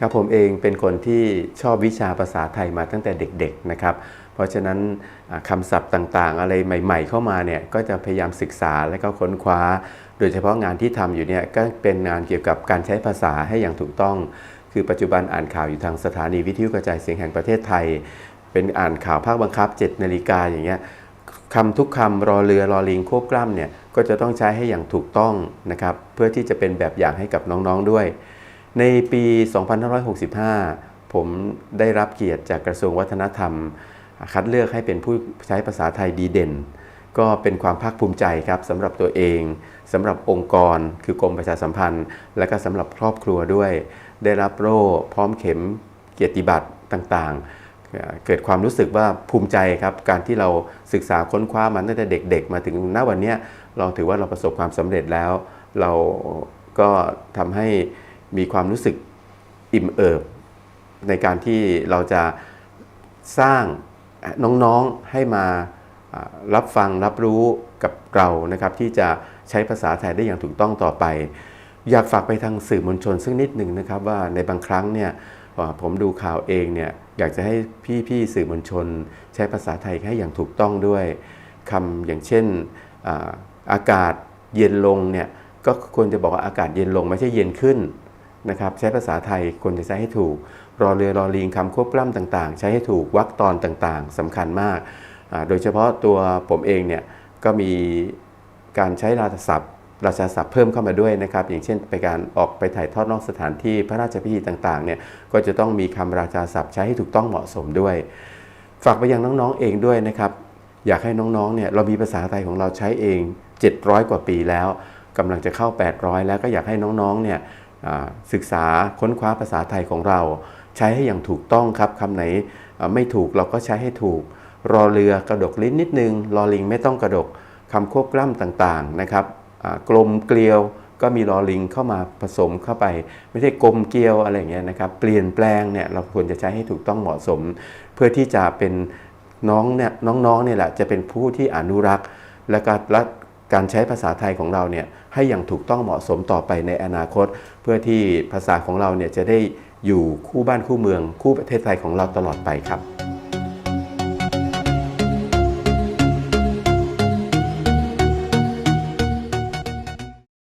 ครับผมเองเป็นคนที่ชอบวิชาภาษาไทยมาตั้งแต่เด็กๆนะครับ เพราะฉะนั้นอ่าคำศัพท์ต่างๆ อะไรใหม่ ๆ เข้ามาเนี่ยก็จะพยายามศึกษาและก็ค้นคว้า โดยเฉพาะงานที่ทำอยู่เนี่ยก็เป็นงานเกี่ยวกับการใช้ภาษาให้อย่างถูกต้อง คือปัจจุบันอ่านข่าวอยู่ทางสถานีวิทยุกระจายเสียงแห่งประเทศไทย เป็นอ่านข่าวภาคบังคับ 7นาฬิกาอย่างเงี้ยคำทุกคำรอเรือรอลิงควบกล้ำเนี่ยก็จะต้องใช้ให้อย่างถูกต้องนะครับเพื่อที่จะเป็นแบบอย่างให้กับน้องๆด้วย ในปี 2565 ผมได้รับเกียรติจากกระทรวงวัฒนธรรม คัดเลือกให้เป็นผู้ใช้ภาษาไทยดีเด่น ก็เป็นความภาคภูมิใจครับสำหรับตัวเองสำหรับองค์กร คือกรมประชาสัมพันธ์ และก็สำหรับครอบครัวด้วย ได้รับโล่พร้อมเข็มเกียรติบัตรต่างๆ เกิดความรู้สึกว่าภูมิใจครับ การที่เราศึกษาค้นคว้ามันตั้งแต่เด็ก ๆ มาถึงณวันนี้เราถือว่าเราประสบความสำเร็จแล้ว เราก็ทำให้ มีความรู้สึกอิ่มเอิบ ในการที่เราจะสร้างน้องๆให้มารับฟังรับรู้กับเรานะครับ ที่จะใช้ภาษาไทยได้อย่างถูกต้องต่อไป อยากฝากไปทางสื่อมวลชนซึ่งนิดหนึ่งนะครับว่าในบางครั้งเนี่ยผมดูข่าวเองเนี่ยอยากจะให้พี่ๆสื่อมวลชน ใช้ภาษาไทยให้อย่างถูกต้องด้วยคำอย่างเช่นออากาศเย็นลงเนี่ยก็ควรจะบอกว่าอากาศเย็นลงไม่ใช่เย็นขึ้น นะครับใช้ภาษาไทยควรจะใช้ให้ถูก รอเรือรอลิงคำควบกล้ำต่างๆ ใช้ให้ถูกวรรคตอนต่างๆสำคัญมาก โดยเฉพาะตัวผมเองเนี่ยก็มีการใช้ราชศัพท์ราชาศัพท์เพิ่มเข้ามาด้วยนะครับ อย่างเช่นไปการออกไปถ่ายทอดนอกสถานที่พระราชพิธีต่างๆเนี่ยก็จะต้องมีคำราชาศัพท์ใช้ให้ถูกต้องเหมาะสมด้วย ฝากไปยังน้องๆเองด้วยนะครับ อยากให้น้องๆเนี่ยเรามีภาษาไทยของเราใช้เอง 700 กว่าปีแล้วกำลังจะเข้า 800 แล้วก็อยากให้น้องๆเนี่ย ศึกษาค้นคว้าภาษาไทยของเรา ใช้ให้อย่างถูกต้องครับคำไหนไม่ถูกเราก็ใช้ให้ถูก รอเรือกระดกลิ้นนิดนึง รอลิงไม่ต้องกระดกคำควบกล้ำต่างๆนะครับกลมเกลียวก็มีรอลิงเข้ามาผสมเข้าไป ไม่ใช่กลมเกลียวอะไรอย่างเงี้ยนะครับเปลี่ยนแปลงเนี่ยเราควรจะใช้ให้ถูกต้องเหมาะสม เพื่อที่จะเป็นน้องเนี่ยน้องๆเนี่ยแหละจะเป็นผู้ที่อนุรักษ์ และการการใช้ภาษาไทยของเราเนี่ย ให้อย่างถูกต้องเหมาะสมต่อไปในอนาคต เพื่อที่ภาษาของเราเนี่ยจะได้อยู่คู่บ้านคู่เมือง คู่ประเทศไทยของเราตลอดไปครับ